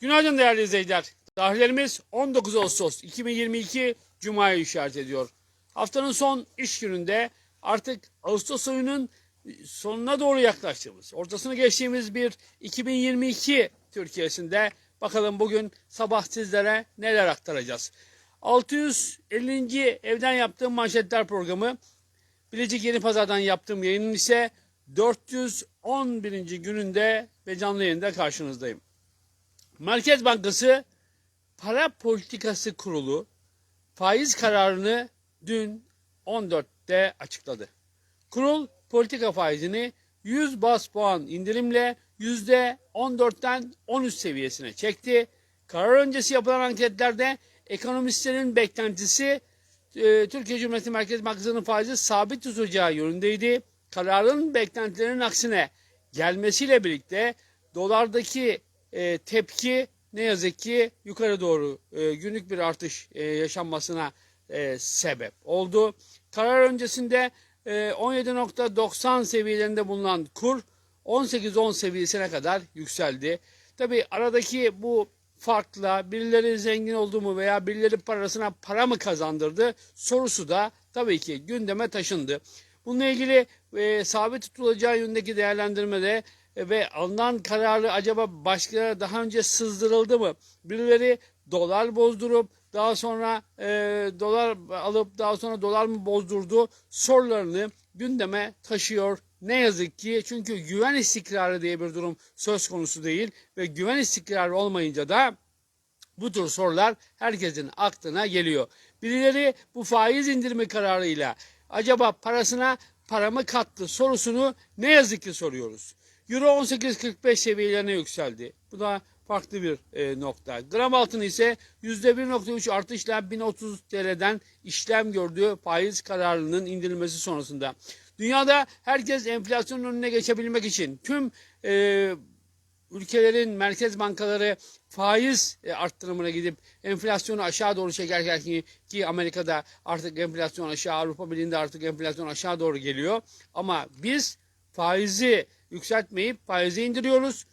Günaydın değerli izleyiciler. Tarihlerimiz 19 Ağustos 2022 Cuma'yı işaret ediyor. Haftanın son iş gününde artık Ağustos ayının sonuna doğru yaklaştığımız, ortasını geçtiğimiz bir 2022 Türkiye'sinde bakalım bugün sabah sizlere neler aktaracağız. 650. evden yaptığım manşetler programı Bilecik Yeni Pazar'dan yaptığım yayının ise 411. gününde ve canlı yayında karşınızdayım. Merkez Bankası Para Politikası Kurulu faiz kararını dün 14'te açıkladı. Kurul politika faizini 100 bas puan indirimle %14'ten 13 seviyesine çekti. Karar öncesi yapılan anketlerde ekonomistlerin beklentisi e, Türkiye Cumhuriyeti Merkez Bankası'nın faizi sabit tutacağı yönündeydi. Kararın beklentilerinin aksine gelmesiyle birlikte dolardaki e, tepki ne yazık ki yukarı doğru e, günlük bir artış e, yaşanmasına e, sebep oldu. Karar öncesinde e, 17.90 seviyelerinde bulunan kur 18.10 seviyesine kadar yükseldi. Tabi aradaki bu farkla birileri zengin oldu mu veya birileri parasına para mı kazandırdı sorusu da tabii ki gündeme taşındı. Bununla ilgili e, sabit tutulacağı yönündeki değerlendirmede ve alınan kararı acaba başka daha önce sızdırıldı mı? Birileri dolar bozdurup daha sonra e, dolar alıp daha sonra dolar mı bozdurdu sorularını gündeme taşıyor. Ne yazık ki çünkü güven istikrarı diye bir durum söz konusu değil ve güven istikrarı olmayınca da bu tür sorular herkesin aklına geliyor. Birileri bu faiz indirimi kararıyla acaba parasına para mı kattı sorusunu ne yazık ki soruyoruz. Euro 18.45 seviyelerine yükseldi. Bu da farklı bir e, nokta. Gram altın ise %1.3 artışla 1030 TL'den işlem gördüğü faiz kararının indirilmesi sonrasında. Dünyada herkes enflasyonun önüne geçebilmek için tüm e, ülkelerin merkez bankaları faiz e, arttırımına gidip enflasyonu aşağı doğru çekerken ki, ki Amerika'da artık enflasyon aşağı, Avrupa Birliği'nde artık enflasyon aşağı doğru geliyor. Ama biz faizi yükseltmeyip faizi indiriyoruz.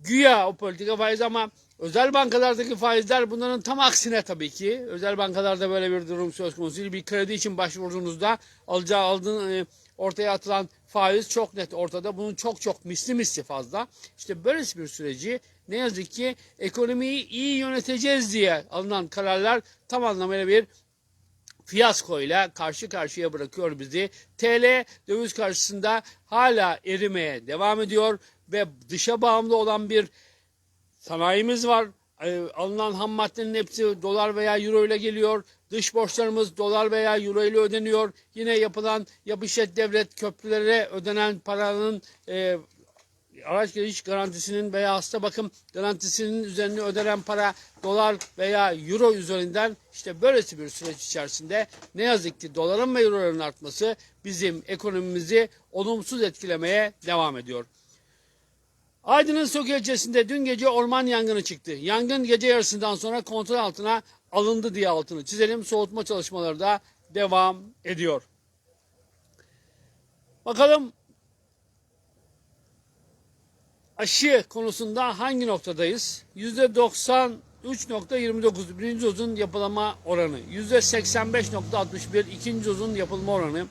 Güya o politika faiz ama özel bankalardaki faizler bunların tam aksine tabii ki. Özel bankalarda böyle bir durum söz konusu değil. Bir kredi için başvurduğunuzda alacağı aldığın e, ortaya atılan faiz çok net ortada. Bunun çok çok misli misli fazla. İşte böylesi bir süreci ne yazık ki ekonomiyi iyi yöneteceğiz diye alınan kararlar tam anlamıyla bir fiyaskoyla karşı karşıya bırakıyor bizi. TL döviz karşısında hala erimeye devam ediyor ve dışa bağımlı olan bir sanayimiz var. Ee, alınan ham maddenin hepsi dolar veya euro ile geliyor. Dış borçlarımız dolar veya euro ile ödeniyor. Yine yapılan yapışet devlet köprülere ödenen paranın e, araç giriş garantisinin veya hasta bakım garantisinin üzerine ödenen para dolar veya euro üzerinden işte böylesi bir süreç içerisinde ne yazık ki doların ve euroların artması bizim ekonomimizi olumsuz etkilemeye devam ediyor. Aydın'ın Söke ilçesinde dün gece orman yangını çıktı. Yangın gece yarısından sonra kontrol altına alındı diye altını çizelim. Soğutma çalışmaları da devam ediyor. Bakalım aşı konusunda hangi noktadayız? %93.29 birinci dozun yapılma oranı, %85.61 ikinci dozun yapılma oranı,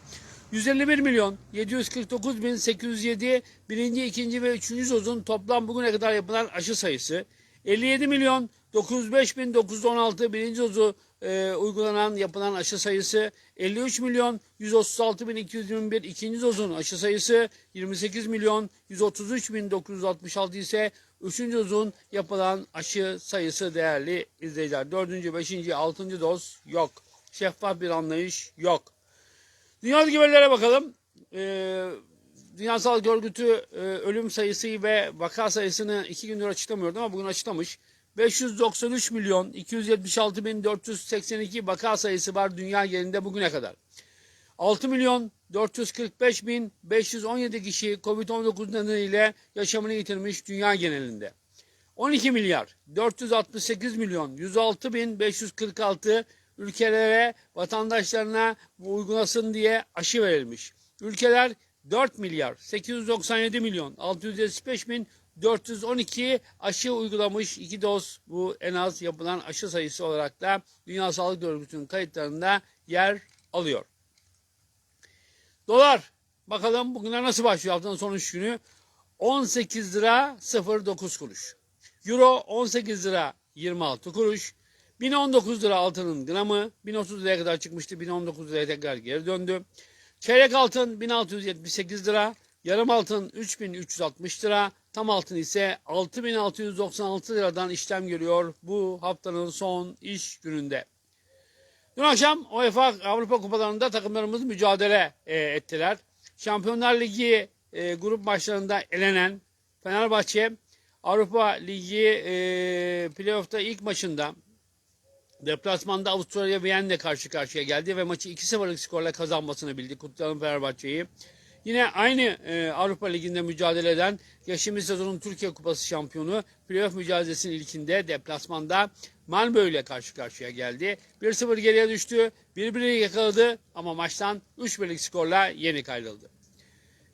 151 milyon 749 bin 807 birinci, ikinci ve üçüncü dozun toplam bugüne kadar yapılan aşı sayısı, 57 milyon 905 bin 916 birinci dozu e, uygulanan yapılan aşı sayısı 53 milyon 136 bin 221 ikinci dozun aşı sayısı 28 milyon 133 bin 966 ise üçüncü dozun yapılan aşı sayısı değerli izleyiciler. Dördüncü, beşinci, altıncı doz yok. Şeffaf bir anlayış yok. Dünyadaki verilere bakalım. Ee, Dünya Sağlık Örgütü e, ölüm sayısı ve vaka sayısını iki gündür açıklamıyordu ama bugün açıklamış. 593 milyon 276 bin 482 vaka sayısı var dünya genelinde bugüne kadar. 6 milyon 445 bin 517 kişi Covid-19 nedeniyle yaşamını yitirmiş dünya genelinde. 12 milyar 468 milyon 106 bin 546 ülkelere vatandaşlarına uygulasın diye aşı verilmiş. Ülkeler 4 milyar 897 milyon 675 bin 412 aşı uygulamış. iki doz bu en az yapılan aşı sayısı olarak da Dünya Sağlık Örgütü'nün kayıtlarında yer alıyor. Dolar bakalım bugüne nasıl başlıyor haftanın son üç günü? 18 lira 09 kuruş. Euro 18 lira 26 kuruş. 1019 lira altının gramı 1030 liraya kadar çıkmıştı. 1019 liraya tekrar geri döndü. Çeyrek altın 1678 lira. Yarım altın 3360 lira. Tam altın ise 6696 liradan işlem görüyor bu haftanın son iş gününde. Dün akşam UEFA Avrupa Kupalarında takımlarımız mücadele e, ettiler. Şampiyonlar Ligi e, grup maçlarında elenen Fenerbahçe Avrupa Ligi e, playoff'ta ilk maçında deplasmanda Avustralya Viyen'le karşı karşıya geldi ve maçı 2-0'lık skorla kazanmasını bildi. Kutlayalım Fenerbahçe'yi. Yine aynı e, Avrupa Ligi'nde mücadele eden geçtiğimiz sezonun Türkiye Kupası şampiyonu playoff mücadelesinin ilkinde deplasmanda Malmö ile karşı karşıya geldi. 1-0 geriye düştü. Birbirini yakaladı ama maçtan 3-1'lik skorla yenik ayrıldı.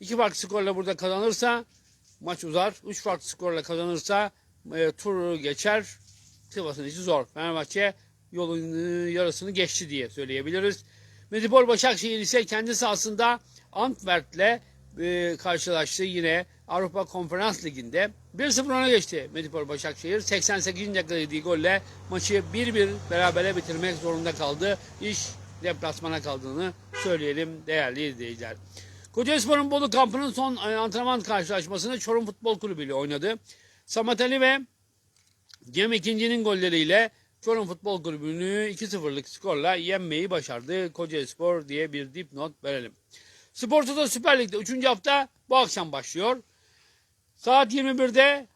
İki farklı skorla burada kazanırsa maç uzar. Üç farklı skorla kazanırsa e, turu geçer. Sivas'ın işi zor. Fenerbahçe yolun e, yarısını geçti diye söyleyebiliriz. Medipol Başakşehir ise kendi sahasında Antwerp'le e, karşılaştı yine Avrupa Konferans Ligi'nde. 1-0 öne geçti Medipol Başakşehir. 88. dakikada yediği golle maçı 1-1 berabere bitirmek zorunda kaldı. İş deplasmana kaldığını söyleyelim değerli izleyiciler. Kocaelispor'un Bolu kampının son e, antrenman karşılaşmasını Çorum Futbol Kulübü ile oynadı. Samet Ali ve Cem İkinci'nin golleriyle Çorum Futbol Kulübü'nü 2-0'lık skorla yenmeyi başardı. Kocaelispor diye bir dipnot verelim. Spor Toto Süper Lig'de 3. hafta bu akşam başlıyor. Saat 21'de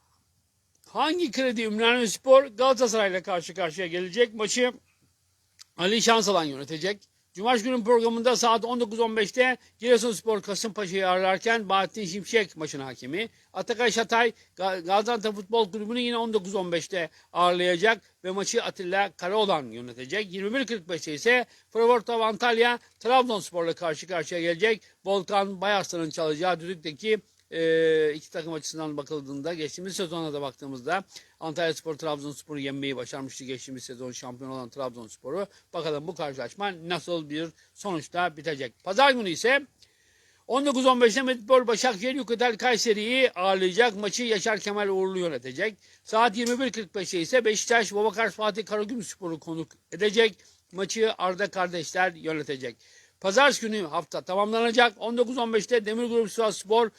hangi kredi Ümraniye Spor Galatasaray ile karşı karşıya gelecek? Maçı Ali Şansalan yönetecek. Cumartesi günün programında saat 19.15'te Giresunspor Kasımpaşa'yı ağırlarken Bahattin Şimşek maçın hakemi. Atakay Şatay Ga- Gaziantep Futbol Kulübü'nü yine 19.15'te ağırlayacak ve maçı Atilla Karaoğlan yönetecek. 21.45'te ise Fravortov Antalya Trabzonspor'la karşı karşıya gelecek. Volkan Bayarslan'ın çalacağı düdükteki e, iki takım açısından bakıldığında geçtiğimiz sezona da baktığımızda Antalya Spor Trabzonspor'u yenmeyi başarmıştı geçtiğimiz sezon şampiyon olan Trabzonspor'u. Bakalım bu karşılaşma nasıl bir sonuçta bitecek. Pazar günü ise 19-15'te Medipol Başakşehir Yukatel Kayseri'yi ağırlayacak. Maçı Yaşar Kemal Uğurlu yönetecek. Saat 21.45'te ise Beşiktaş Babakar Fatih Karagümrükspor'u konuk edecek. Maçı Arda kardeşler yönetecek. Pazartesi günü hafta tamamlanacak. 19-15'te Demir Grup Sivas Spor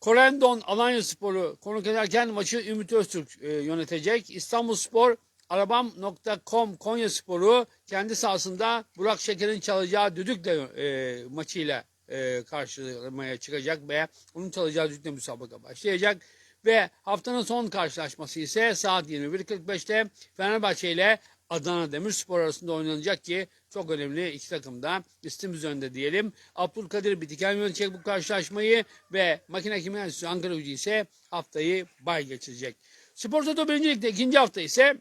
Korendon Alanya Spor'u konuk ederken maçı Ümit Öztürk e, yönetecek. İstanbul Spor Arabam.com Konya Spor'u kendi sahasında Burak Şeker'in çalacağı düdükle e, maçıyla e, karşılamaya çıkacak ve onun çalacağı düdükle müsabaka başlayacak. Ve haftanın son karşılaşması ise saat 21.45'te Fenerbahçe ile Adana Demirspor arasında oynanacak ki çok önemli iki takım da listemiz önünde diyelim. Abdülkadir Bitiken yönetecek bu karşılaşmayı ve Makine Kimya Ankara Gücü ise haftayı bay geçirecek. Spor Toto 1. Lig'de ikinci hafta ise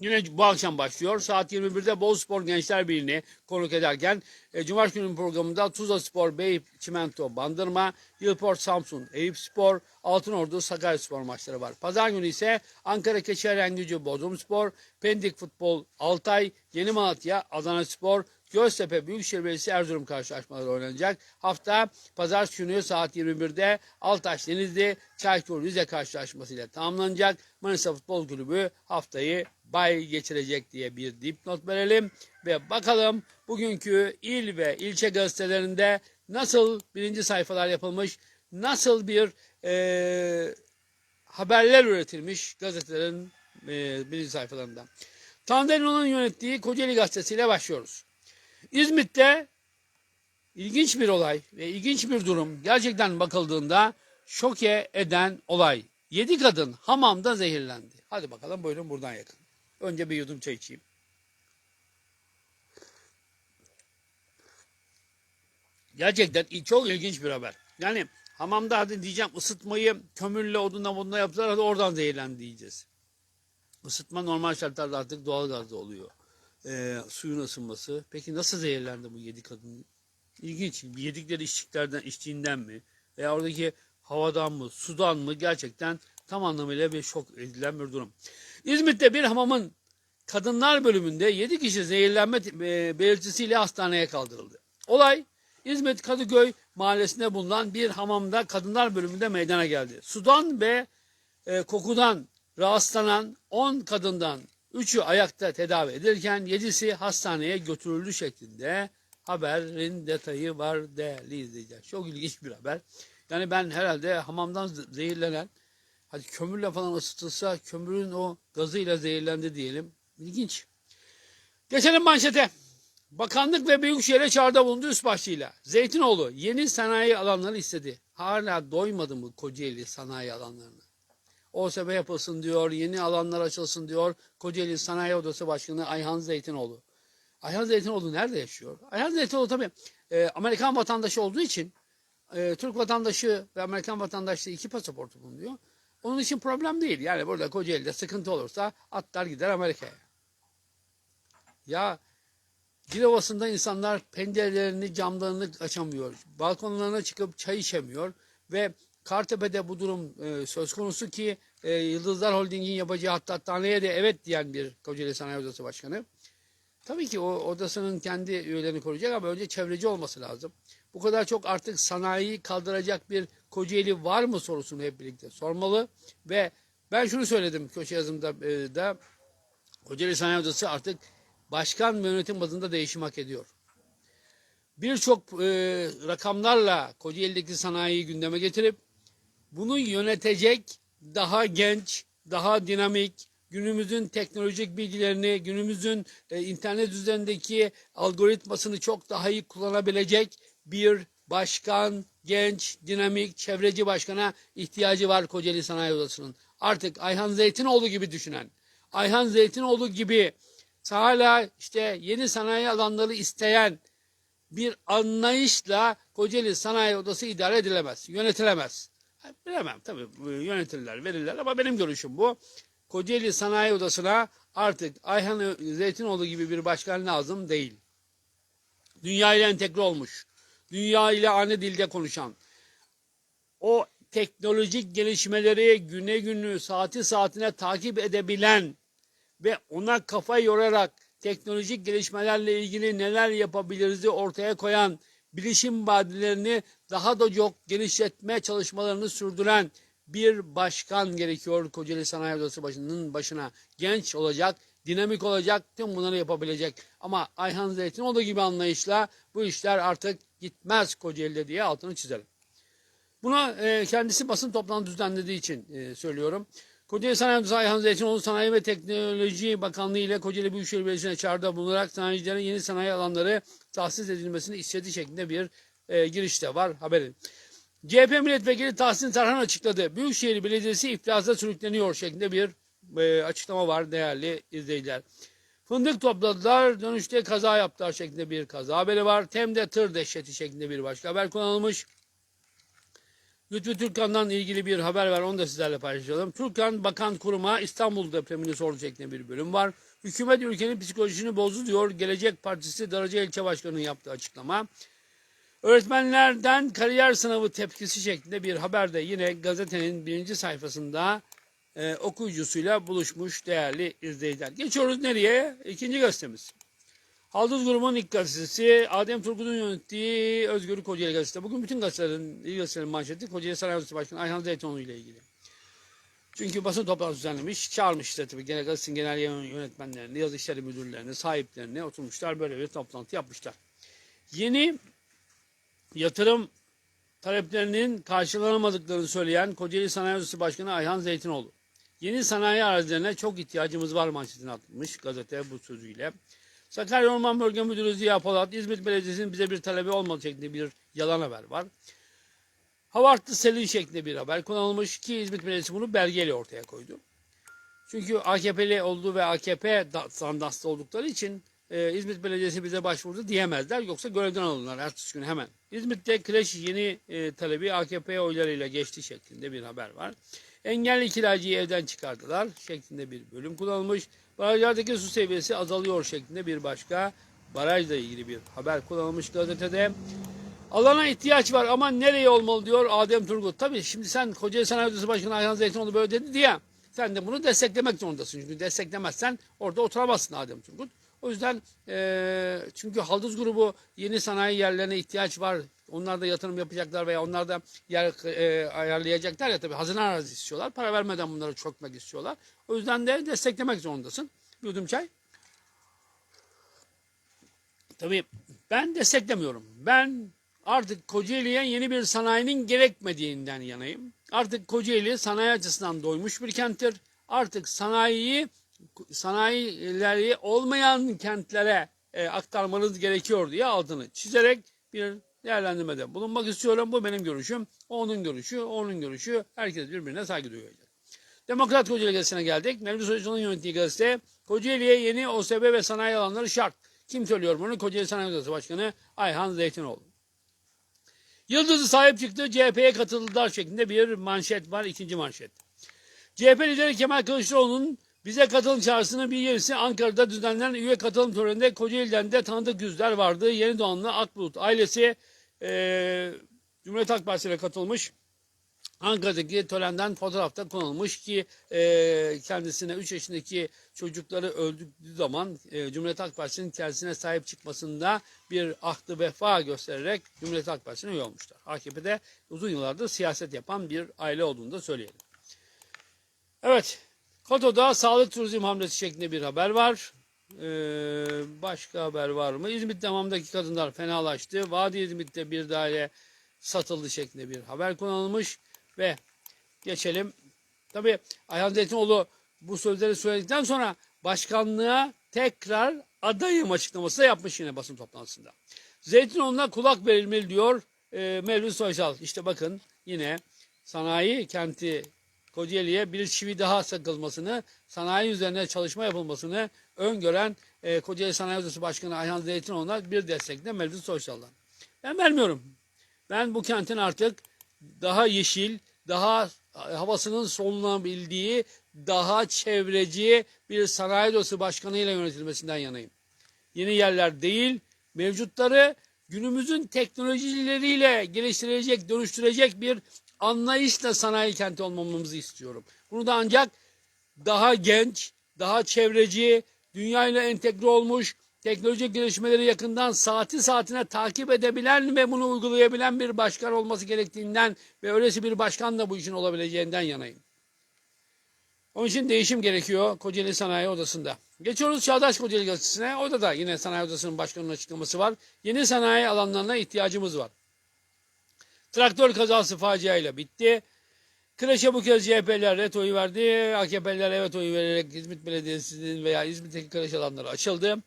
Yine bu akşam başlıyor. Saat 21'de Bozspor Gençler Birliği'ni konuk ederken e, Cumartesi günün programında Tuzla Spor, Beyip, Çimento, Bandırma, Yılport, Samsun, Eyüp Spor, Altınordu, Sakarya Spor maçları var. Pazar günü ise Ankara Keçiören Gücü, Bodrum Spor, Pendik Futbol, Altay, Yeni Malatya, Adana Spor, Göztepe Büyükşehir Belediyesi Erzurum karşılaşmaları oynanacak. Hafta pazartesi günü saat 21'de Altaş Denizli Çaykur Rize karşılaşmasıyla tamamlanacak. Manisa Futbol Kulübü haftayı bay geçirecek diye bir dipnot verelim. Ve bakalım bugünkü il ve ilçe gazetelerinde nasıl birinci sayfalar yapılmış, nasıl bir eee, haberler üretilmiş gazetelerin eee birinci sayfalarında. Tandelino'nun yönettiği Kocaeli Gazetesi ile başlıyoruz. İzmit'te ilginç bir olay ve ilginç bir durum gerçekten bakıldığında şoke eden olay. Yedi kadın hamamda zehirlendi. Hadi bakalım buyurun buradan yakın. Önce bir yudum çay içeyim. Gerçekten çok ilginç bir haber. Yani hamamda hadi diyeceğim ısıtmayı kömürle odunla odunla yaptılar hadi oradan zehirlendi diyeceğiz. Isıtma normal şartlarda artık doğal gazda oluyor. Ee, suyun ısınması. Peki nasıl zehirlendi bu yedi kadın? İlginç. Yedikleri içtiklerden, içtiğinden mi? Veya oradaki havadan mı, sudan mı gerçekten tam anlamıyla bir şok edilen bir durum. İzmit'te bir hamamın kadınlar bölümünde 7 kişi zehirlenme e, belirtisiyle hastaneye kaldırıldı. Olay İzmit Kadıköy mahallesinde bulunan bir hamamda kadınlar bölümünde meydana geldi. Sudan ve e, kokudan rahatsızlanan 10 kadından 3'ü ayakta tedavi edilirken 7'si hastaneye götürüldü şeklinde haberin detayı var değerli izleyiciler. Çok ilginç bir haber. Yani ben herhalde hamamdan zehirlenen hadi kömürle falan ısıtılsa kömürün o gazıyla zehirlendi diyelim. İlginç. Geçelim manşete. Bakanlık ve Büyükşehir'e çağrıda bulundu üst başlığıyla. Zeytinoğlu yeni sanayi alanları istedi. Hala doymadı mı Kocaeli sanayi alanlarına? OSB yapılsın diyor, yeni alanlar açılsın diyor. Kocaeli Sanayi Odası Başkanı Ayhan Zeytinoğlu. Ayhan Zeytinoğlu nerede yaşıyor? Ayhan Zeytinoğlu tabii e, Amerikan vatandaşı olduğu için e, Türk vatandaşı ve Amerikan vatandaşlığı iki pasaportu bulunuyor. Onun için problem değil. Yani burada Kocaeli'de sıkıntı olursa atlar gider Amerika'ya. Ya Dilovası'nda insanlar pencerelerini, camlarını açamıyor. Balkonlarına çıkıp çay içemiyor. Ve Kartepe'de bu durum e, söz konusu ki e, Yıldızlar Holding'in yapacağı hattathaneye de evet diyen bir Kocaeli Sanayi Odası Başkanı. Tabii ki o odasının kendi üyelerini koruyacak ama önce çevreci olması lazım. Bu kadar çok artık sanayiyi kaldıracak bir Kocaeli var mı sorusunu hep birlikte sormalı. Ve ben şunu söyledim köşe yazımda e, da Kocaeli Sanayi Odası artık başkan ve yönetim bazında değişim hak ediyor. Birçok e, rakamlarla Kocaeli'deki sanayiyi gündeme getirip bunu yönetecek daha genç, daha dinamik, günümüzün teknolojik bilgilerini, günümüzün e, internet üzerindeki algoritmasını çok daha iyi kullanabilecek bir başkan, genç, dinamik, çevreci başkana ihtiyacı var Kocaeli Sanayi Odası'nın. Artık Ayhan Zeytinoğlu gibi düşünen, Ayhan Zeytinoğlu gibi hala işte yeni sanayi alanları isteyen bir anlayışla Kocaeli Sanayi Odası idare edilemez, yönetilemez. Bilemem tabii yönetirler, verirler ama benim görüşüm bu. Kocaeli Sanayi Odası'na artık Ayhan Zeytinoğlu gibi bir başkan lazım değil. Dünya ile entegre olmuş, dünya ile aynı dilde konuşan, o teknolojik gelişmeleri güne günü, saati saatine takip edebilen ve ona kafa yorarak teknolojik gelişmelerle ilgili neler yapabiliriz ortaya koyan bilişim vadelerini daha da çok genişletme çalışmalarını sürdüren bir başkan gerekiyor Kocaeli Sanayi Odası başının başına. Genç olacak, dinamik olacak, tüm bunları yapabilecek. Ama Ayhan Zeytinoğlu gibi anlayışla bu işler artık gitmez Kocaeli'de diye altını çizelim. Buna e, kendisi basın toplantısı düzenlediği için e, söylüyorum. Kocaeli Sanayi Odası Ayhan Zeytinoğlu Sanayi ve Teknoloji Bakanlığı ile Kocaeli Büyükşehir Belediyesi'ne çağrıda bulunarak sanayicilerin yeni sanayi alanları tahsis edilmesini istediği şeklinde bir e, girişte var haberin. CHP milletvekili Tahsin Tarhan açıkladı. Büyükşehir Belediyesi iflasa sürükleniyor şeklinde bir e, açıklama var değerli izleyiciler. Fındık topladılar, dönüşte kaza yaptılar şeklinde bir kaza haberi var. Tem'de tır dehşeti şeklinde bir başka haber kullanılmış. Lütfü Türkan'dan ilgili bir haber var. Onu da sizlerle paylaşalım. Türkan Bakan Kurum'a İstanbul depremini sordu şeklinde bir bölüm var. Hükümet ülkenin psikolojisini bozdu diyor. Gelecek Partisi Darıca İlçe Başkanı'nın yaptığı açıklama. Öğretmenlerden kariyer sınavı tepkisi şeklinde bir haber de yine gazetenin birinci sayfasında e, okuyucusuyla buluşmuş değerli izleyiciler. Geçiyoruz nereye? İkinci gazetemiz. Halduz grubunun ilk gazetesi Adem Turgut'un yönettiği Özgür Kocaeli gazetesi. Bugün bütün gazetelerin, ilk gazetelerin manşeti Kocaeli Sanayi Odası Başkanı Ayhan Zeytonoğlu ile ilgili. Çünkü basın toplantısı düzenlemiş, çağırmış işte tabii genel gazetenin genel yönetmenlerini, yazı işleri müdürlerini, sahiplerini oturmuşlar böyle bir toplantı yapmışlar. Yeni yatırım taleplerinin karşılanamadıklarını söyleyen Kocaeli Sanayi Odası Başkanı Ayhan Zeytinoğlu. Yeni sanayi arazilerine çok ihtiyacımız var manşetini atmış gazete bu sözüyle. Sakarya Orman Bölge Müdürü Ziya Polat, İzmit Belediyesi'nin bize bir talebi olmadığı şeklinde bir yalan haber var. Havartlı Selin şeklinde bir haber kullanılmış ki İzmit Belediyesi bunu belgeyle ortaya koydu. Çünkü AKP'li olduğu ve AKP sandasta oldukları için e, İzmit Belediyesi bize başvurdu diyemezler. Yoksa görevden alınırlar ertesi gün hemen. İzmit'te kreş yeni e, talebi AKP oylarıyla geçti şeklinde bir haber var. Engelli kiracıyı evden çıkardılar şeklinde bir bölüm kullanılmış. Barajlardaki su seviyesi azalıyor şeklinde bir başka barajla ilgili bir haber kullanılmış gazetede. Alana ihtiyaç var ama nereye olmalı diyor Adem Turgut. Tabii şimdi sen Kocaeli Sanayi Odası Başkanı Ayhan Zeytinoğlu böyle dedi diye sen de bunu desteklemek zorundasın. Çünkü desteklemezsen orada oturamazsın Adem Turgut. O yüzden eee, çünkü Halduz grubu yeni sanayi yerlerine ihtiyaç var. Onlar da yatırım yapacaklar veya onlar da yer eee, ayarlayacaklar ya tabii hazine arazi istiyorlar. Para vermeden bunları çökmek istiyorlar. O yüzden de desteklemek zorundasın. Bir yudum çay. Tabii ben desteklemiyorum. Ben artık Kocaeli'ye yeni bir sanayinin gerekmediğinden yanayım. Artık Kocaeli sanayi açısından doymuş bir kenttir. Artık sanayiyi sanayileri olmayan kentlere e, aktarmanız gerekiyor diye altını çizerek bir değerlendirmede bulunmak istiyorum. Bu benim görüşüm. Onun görüşü, onun görüşü. Herkes birbirine saygı duyuyor. Demokrat Kocaeli Gazetesi'ne geldik. Mevlüt Soylu'nun yönettiği gazete Kocaeli'ye yeni OSB ve sanayi alanları şart. Kim söylüyor bunu? Kocaeli Sanayi Odası Başkanı Ayhan Zeytinoğlu. Yıldız'ı sahip çıktı. CHP'ye katıldılar şeklinde bir manşet var. ikinci manşet. CHP lideri Kemal Kılıçdaroğlu'nun bize katılım çağrısının bir yerisi Ankara'da düzenlenen üye katılım töreninde Kocaeli'den de tanıdık yüzler vardı. Yeni Doğanlı Akbulut ailesi eee Cumhuriyet Halk Partisi'ne katılmış. Ankara'daki törenden fotoğrafta konulmuş ki e, kendisine 3 yaşındaki çocukları öldürdüğü zaman e, Cumhuriyet Halk Partisi'nin kendisine sahip çıkmasında bir ahdı vefa göstererek Cumhuriyet Halk Partisi'ne üye olmuşlar. AKP'de uzun yıllardır siyaset yapan bir aile olduğunu da söyleyelim. Evet, Koto'da sağlık turizm hamlesi şeklinde bir haber var. Ee, başka haber var mı? İzmit Tamam'daki kadınlar fenalaştı. Vadi İzmit'te bir daire satıldı şeklinde bir haber kullanılmış ve geçelim. Tabii Ayhan Zeytinoğlu bu sözleri söyledikten sonra başkanlığa tekrar adayım açıklaması yapmış yine basın toplantısında. Zeytinoğlu'na kulak verilmeli diyor e, Mevlüt Soysal. İşte bakın yine sanayi kenti Kocaeli'ye bir çivi daha sakılmasını, sanayi üzerine çalışma yapılmasını öngören e, Kocaeli Sanayi Odası Başkanı Ayhan Zeytinoğlu'na bir destekle Mevlüt Soysal'dan. Ben vermiyorum. Ben bu kentin artık daha yeşil, daha havasının solunabildiği, daha çevreci bir sanayi odası başkanıyla yönetilmesinden yanayım. Yeni yerler değil, mevcutları günümüzün teknolojileriyle geliştirecek, dönüştürecek bir anlayışla sanayi kenti olmamızı istiyorum. Bunu da ancak daha genç, daha çevreci, dünyayla entegre olmuş, teknolojik gelişmeleri yakından saati saatine takip edebilen ve bunu uygulayabilen bir başkan olması gerektiğinden ve öylesi bir başkan da bu işin olabileceğinden yanayım. Onun için değişim gerekiyor Kocaeli Sanayi Odası'nda. Geçiyoruz Çağdaş Kocaeli Gazetesi'ne. Orada da yine Sanayi Odası'nın başkanının açıklaması var. Yeni sanayi alanlarına ihtiyacımız var. Traktör kazası faciayla bitti. Kreşe bu kez CHP'ler ret oyu verdi. AKP'liler evet oyu vererek İzmit Belediyesi'nin veya İzmit'teki kreş alanları açıldı.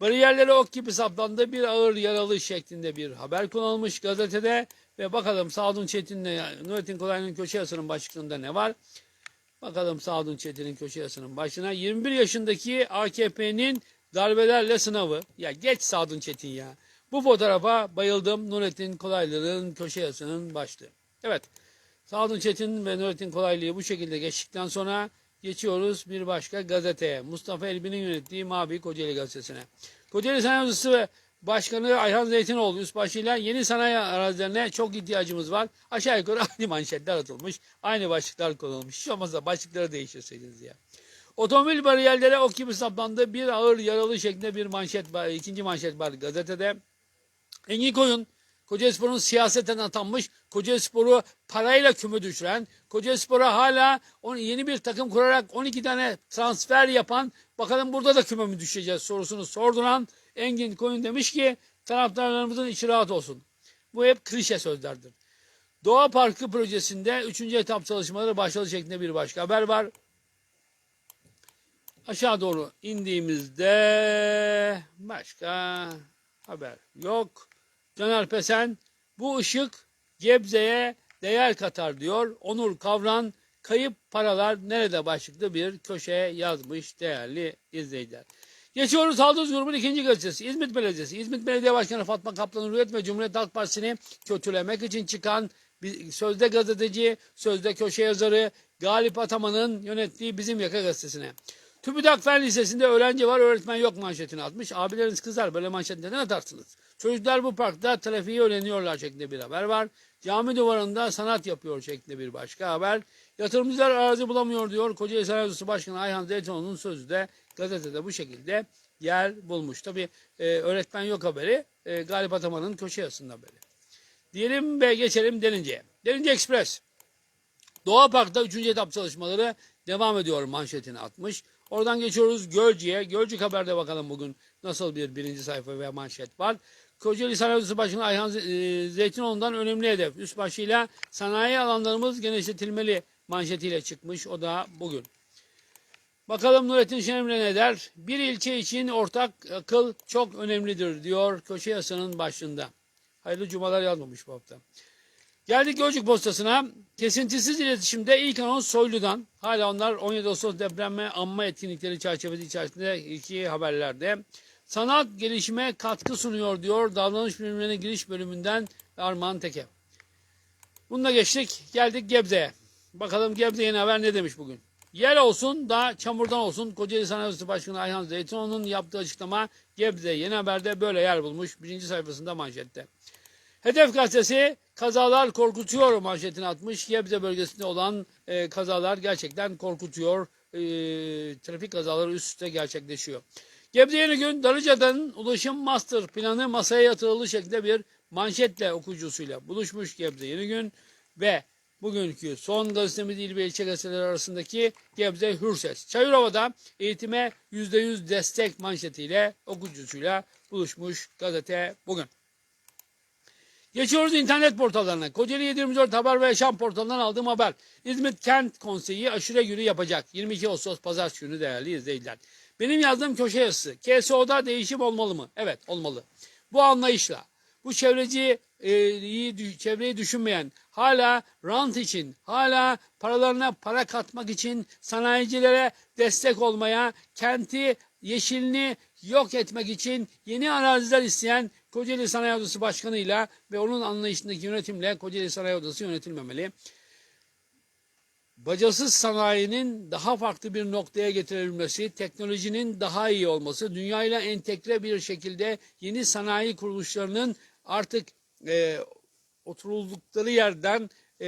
Bariyerlere ok gibi saplandı. Bir ağır yaralı şeklinde bir haber konulmuş gazetede. Ve bakalım Sadun Çetin'le Nurettin Kolay'ın köşe yazısının başlığında ne var? Bakalım Sadun Çetin'in köşe yazısının başına. 21 yaşındaki AKP'nin darbelerle sınavı. Ya geç Sadun Çetin ya. Bu fotoğrafa bayıldım. Nurettin Kolaylı'nın köşe yazısının başlığı. Evet. Sadun Çetin ve Nurettin Kolaylı'yı bu şekilde geçtikten sonra geçiyoruz bir başka gazeteye. Mustafa Elbi'nin yönettiği Mavi Kocaeli Gazetesi'ne. Kocaeli Sanayi Odası ve Başkanı Ayhan Zeytinoğlu üst başıyla yeni sanayi arazilerine çok ihtiyacımız var. Aşağı yukarı aynı manşetler atılmış. Aynı başlıklar konulmuş. Hiç olmazsa başlıkları değiştirseydiniz ya. Otomobil bariyerlere ok gibi saplandı. Bir ağır yaralı şeklinde bir manşet var. ikinci manşet var gazetede. Engin Koyun Kocaelispor'un siyaseten atanmış, Kocaelispor'u parayla küme düşüren, Kocaelispor'a hala on, yeni bir takım kurarak 12 tane transfer yapan, bakalım burada da küme mi düşeceğiz sorusunu sorduran Engin Koyun demiş ki taraftarlarımızın içi rahat olsun. Bu hep klişe sözlerdir. Doğa Parkı projesinde 3. etap çalışmaları başladı şeklinde bir başka haber var. Aşağı doğru indiğimizde başka haber yok. Caner Pesen bu ışık Gebze'ye değer katar diyor. Onur Kavran kayıp paralar nerede başlıklı bir köşeye yazmış değerli izleyiciler. Geçiyoruz Halduz grubun ikinci gazetesi İzmit Belediyesi. İzmit Belediye Başkanı Fatma Kaplan Hürriyet ve Cumhuriyet Halk Partisi'ni kötülemek için çıkan bir sözde gazeteci, sözde köşe yazarı Galip Ataman'ın yönettiği Bizim Yaka gazetesine. TÜBİTAK Fen Lisesi'nde öğrenci var öğretmen yok manşetini atmış. Abileriniz kızar böyle manşet neden atarsınız? Çocuklar bu parkta trafiği öğreniyorlar şeklinde bir haber var. Cami duvarında sanat yapıyor şeklinde bir başka haber. Yatırımcılar arazi bulamıyor diyor. Kocaeli Sanayi Odası Başkanı Ayhan Zeytinoğlu'nun sözü de gazetede bu şekilde yer bulmuş. Tabi öğretmen yok haberi e, Galip Ataman'ın köşe yazısının haberi. Diyelim ve geçelim Derince'ye. Derince Express. Doğa Park'ta 3. etap çalışmaları devam ediyor manşetini atmış. Oradan geçiyoruz Gölcük'e. Gölcük Haber'de bakalım bugün nasıl bir birinci sayfa ve manşet var. Kocaeli Sanayi Odası Başkanı Ayhan e, Zeytinoğlu'ndan önemli hedef. Üst başıyla sanayi alanlarımız genişletilmeli manşetiyle çıkmış. O da bugün. Bakalım Nurettin Şenemre ne der? Bir ilçe için ortak akıl çok önemlidir diyor köşe yasanın başında. Hayırlı cumalar yazmamış bu hafta. Geldik Gölcük Postası'na. Kesintisiz iletişimde ilk anons Soylu'dan. Hala onlar 17 Ağustos depreme anma etkinlikleri çerçevesi içerisinde iki haberlerde. Sanat gelişime katkı sunuyor diyor davranış bilimlerine giriş bölümünden Armağan Teke. Bununla geçtik. Geldik Gebze'ye. Bakalım Gebze yeni haber ne demiş bugün? Yer olsun da çamurdan olsun. Kocaeli Sanayi Odası Başkanı Ayhan Zeytinoğlu'nun yaptığı açıklama Gebze yeni haberde böyle yer bulmuş. Birinci sayfasında manşette. Hedef gazetesi kazalar korkutuyor manşetini atmış. Gebze bölgesinde olan e, kazalar gerçekten korkutuyor. E, trafik kazaları üst üste gerçekleşiyor. Gebze yeni gün Darıca'dan ulaşım master planı masaya yatırıldı şeklinde bir manşetle okuyucusuyla buluşmuş Gebze yeni gün ve bugünkü son gazetemiz il ve ilçe gazeteleri arasındaki Gebze Hürses. Çayırova'da eğitime %100 destek manşetiyle okuyucusuyla buluşmuş gazete bugün. Geçiyoruz internet portallarına. Kocaeli 724 Haber ve Yaşam portalından aldığım haber. İzmit Kent Konseyi aşure günü yapacak. 22 Ağustos Pazartesi günü değerli izleyiciler. Benim yazdığım köşe yazısı. KSO'da değişim olmalı mı? Evet olmalı. Bu anlayışla, bu çevreci e, iyi, çevreyi düşünmeyen, hala rant için, hala paralarına para katmak için sanayicilere destek olmaya, kenti, yeşilini yok etmek için yeni araziler isteyen Kocaeli Sanayi Odası Başkanı'yla ve onun anlayışındaki yönetimle Kocaeli Sanayi Odası yönetilmemeli. Bacasız sanayinin daha farklı bir noktaya getirilmesi, teknolojinin daha iyi olması, dünyayla entegre bir şekilde yeni sanayi kuruluşlarının artık e, oturuldukları yerden e,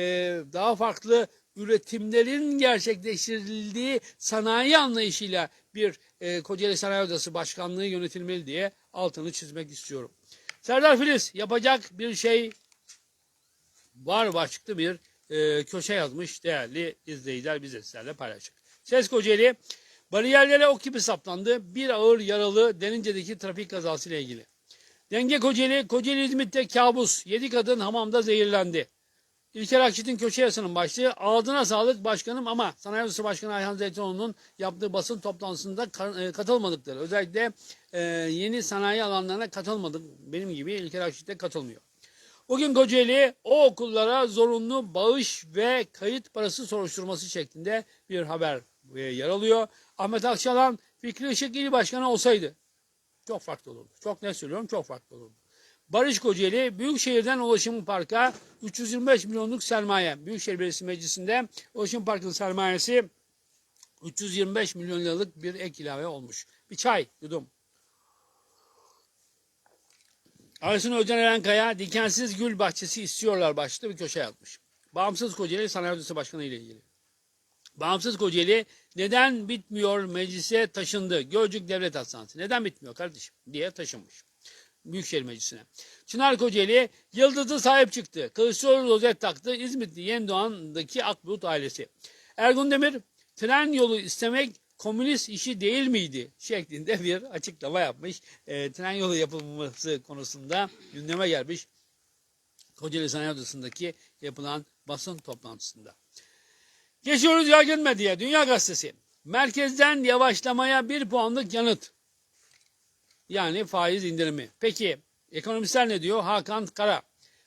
daha farklı üretimlerin gerçekleştirildiği sanayi anlayışıyla bir e, Kocaeli Sanayi Odası Başkanlığı yönetilmeli diye altını çizmek istiyorum. Serdar Filiz yapacak bir şey var başlıklı bir e, köşe yazmış değerli izleyiciler biz de sizlerle paylaştık. Ses Kocaeli bariyerlere ok gibi saplandı. Bir ağır yaralı Derince'deki trafik kazası ile ilgili. Denge Kocaeli, Kocaeli İzmit'te kabus. Yedi kadın hamamda zehirlendi. İlker Akçit'in köşe yazısının başlığı ağzına sağlık başkanım ama Sanayi Odası Başkanı Ayhan Zeytinoğlu'nun yaptığı basın toplantısında e, katılmadıkları özellikle e, yeni sanayi alanlarına katılmadık. Benim gibi İlker Akçit de katılmıyor. Bugün Kocaeli o okullara zorunlu bağış ve kayıt parası soruşturması şeklinde bir haber e, yer alıyor. Ahmet Akçalan Fikri Işık İl Başkanı olsaydı çok farklı olurdu. Çok net söylüyorum çok farklı olurdu. Barış Kocaeli Büyükşehir'den Ulaşım Park'a 325 milyonluk sermaye. Büyükşehir Belediyesi Meclisi'nde Ulaşım Parkı'nın sermayesi 325 milyon liralık bir ek ilave olmuş. Bir çay yudum. Aysun Özcan Erenkaya dikensiz gül bahçesi istiyorlar başlıklı bir köşe yazmış. Bağımsız Kocaeli Sanayi Odası Başkanı ile ilgili. Bağımsız Kocaeli neden bitmiyor meclise taşındı. Gölcük Devlet Hastanesi. Neden bitmiyor kardeşim diye taşınmış. Büyükşehir Meclisi'ne. Çınar Kocaeli Yıldız'ı sahip çıktı. Kılıçdaroğlu rozet taktı. İzmitli Yendoğan'daki Akbulut ailesi. Ergun Demir tren yolu istemek komünist işi değil miydi? şeklinde bir açıklama yapmış. E, tren yolu yapılması konusunda gündeme gelmiş. Kocaeli Sanayi Odası'ndaki yapılan basın toplantısında. Geçiyoruz yaygın medyaya. Dünya Gazetesi. Merkezden yavaşlamaya bir puanlık yanıt. Yani faiz indirimi. Peki ekonomistler ne diyor? Hakan Kara.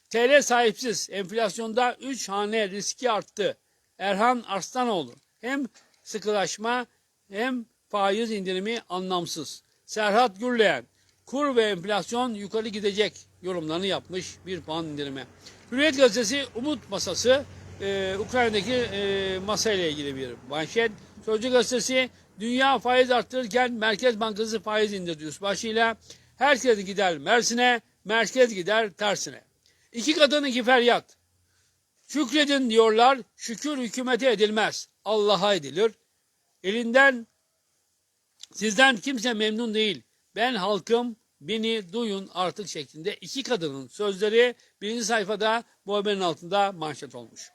TL sahipsiz. Enflasyonda 3 hane riski arttı. Erhan Arslanoğlu. Hem sıkılaşma hem faiz indirimi anlamsız. Serhat Gürleyen. Kur ve enflasyon yukarı gidecek yorumlarını yapmış bir puan indirime. Hürriyet gazetesi Umut Masası e, Ukrayna'daki e, masayla ilgili bir manşet. Sözcü gazetesi Dünya faiz arttırırken Merkez Bankası faiz üst başıyla. Herkes gider Mersin'e, merkez gider tersine. İki kadın iki feryat. Şükredin diyorlar, şükür hükümete edilmez. Allah'a edilir. Elinden sizden kimse memnun değil. Ben halkım, beni duyun artık şeklinde iki kadının sözleri birinci sayfada bu haberin altında manşet olmuş.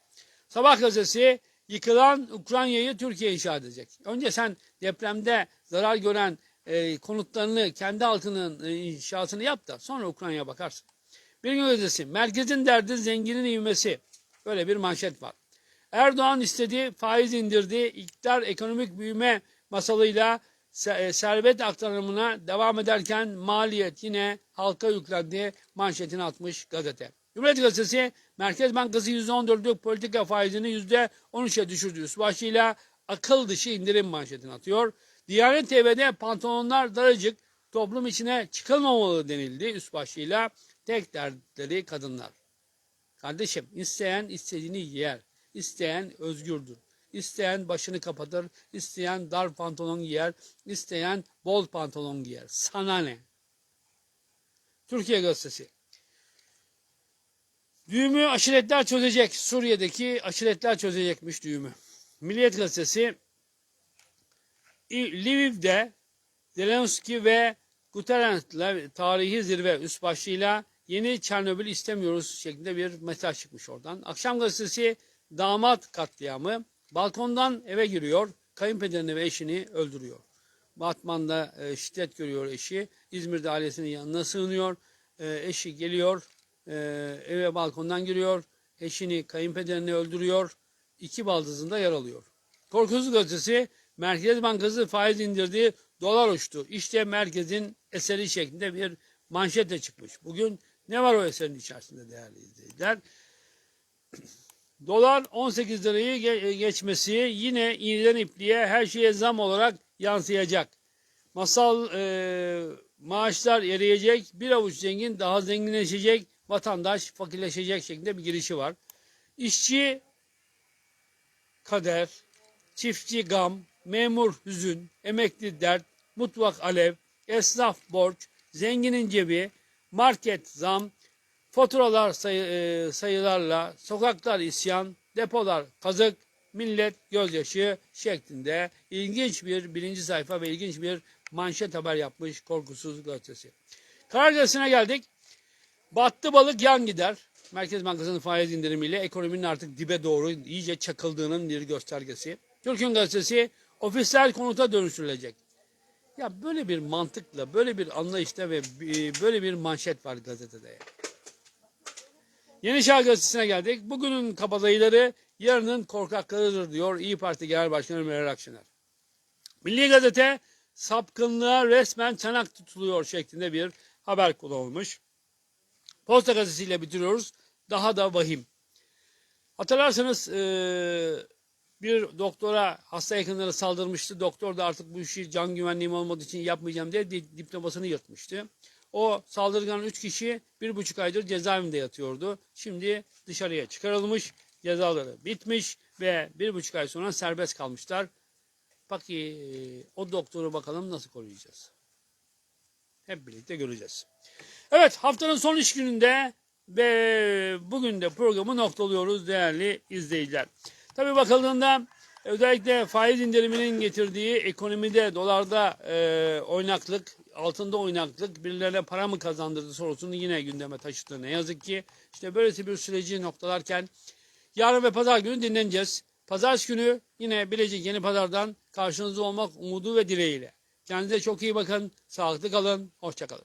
Sabah gazetesi yıkılan Ukrayna'yı Türkiye inşa edecek. Önce sen depremde zarar gören e, konutlarını kendi altının e, inşasını yap da sonra Ukrayna'ya bakarsın. Bir gün gazetesi merkezin derdi zenginin ivmesi. Böyle bir manşet var. Erdoğan istedi, faiz indirdi, iktidar ekonomik büyüme masalıyla e, servet aktarımına devam ederken maliyet yine halka yüklendi manşetini atmış gazete. Cumhuriyet Gazetesi Merkez Bankası %14'lük politika faizini %13'e düşürdü. Üst başlığıyla akıl dışı indirim manşetini atıyor. Diyanet TV'de pantolonlar daracık toplum içine çıkılmamalı denildi üst başlığıyla tek dertleri kadınlar. Kardeşim isteyen istediğini yer. İsteyen özgürdür. İsteyen başını kapatır. isteyen dar pantolon giyer. isteyen bol pantolon giyer. Sana ne? Türkiye Gazetesi. Düğümü aşiretler çözecek. Suriye'deki aşiretler çözecekmiş düğümü. Milliyet Gazetesi Lviv'de Zelenski ve Guterres'le tarihi zirve üst başlığıyla yeni Çernobil istemiyoruz şeklinde bir mesaj çıkmış oradan. Akşam gazetesi damat katliamı balkondan eve giriyor. Kayınpederini ve eşini öldürüyor. Batman'da e, şiddet görüyor eşi. İzmir'de ailesinin yanına sığınıyor. E, eşi geliyor. E, eve balkondan giriyor. Eşini, kayınpederini öldürüyor. İki baldızında yaralıyor. Korkusuz gazetesi Merkez Bankası faiz indirdi, dolar uçtu. İşte merkezin eseri şeklinde bir manşetle çıkmış. Bugün ne var o eserin içerisinde değerli izleyiciler? Dolar 18 lirayı ge- geçmesi yine iğneden ipliğe her şeye zam olarak yansıyacak. Masal e, maaşlar eriyecek, bir avuç zengin daha zenginleşecek, vatandaş fakirleşecek şeklinde bir girişi var. İşçi kader, çiftçi gam, memur hüzün, emekli dert, mutfak alev, esnaf borç, zenginin cebi, market zam, faturalar sayı, e, sayılarla, sokaklar isyan, depolar kazık, millet gözyaşı şeklinde ilginç bir birinci sayfa ve ilginç bir manşet haber yapmış Korkusuz Gazetesi. Karar Gazetesi'ne geldik. Battı balık yan gider. Merkez Bankası'nın faiz indirimiyle ekonominin artık dibe doğru iyice çakıldığının bir göstergesi. Türk'ün gazetesi ofisler konuta dönüştürülecek. Ya böyle bir mantıkla, böyle bir anlayışta ve böyle bir manşet var gazetede. Yeni Şah gazetesine geldik. Bugünün kabadayıları yarının korkaklarıdır diyor İyi Parti Genel Başkanı Meral Akşener. Milli Gazete sapkınlığa resmen çanak tutuluyor şeklinde bir haber kullanılmış. Posta gazetesiyle bitiriyoruz. Daha da vahim. Hatırlarsanız eee, bir doktora hasta yakınları saldırmıştı. Doktor da artık bu işi can güvenliğim olmadığı için yapmayacağım diye di- diplomasını yırtmıştı. O saldırgan 3 kişi bir buçuk aydır cezaevinde yatıyordu. Şimdi dışarıya çıkarılmış, cezaları bitmiş ve bir buçuk ay sonra serbest kalmışlar. Peki o doktoru bakalım nasıl koruyacağız? Hep birlikte göreceğiz. Evet haftanın son iş gününde ve bugün de programı noktalıyoruz değerli izleyiciler. Tabii bakıldığında özellikle faiz indiriminin getirdiği ekonomide dolarda e, oynaklık, altında oynaklık birilerine para mı kazandırdı sorusunu yine gündeme taşıdı. Ne yazık ki işte böylesi bir süreci noktalarken yarın ve pazar günü dinleneceğiz. Pazartesi günü yine Bilecik Yeni Pazar'dan karşınızda olmak umudu ve dileğiyle. Kendinize çok iyi bakın, sağlıklı kalın, hoşçakalın.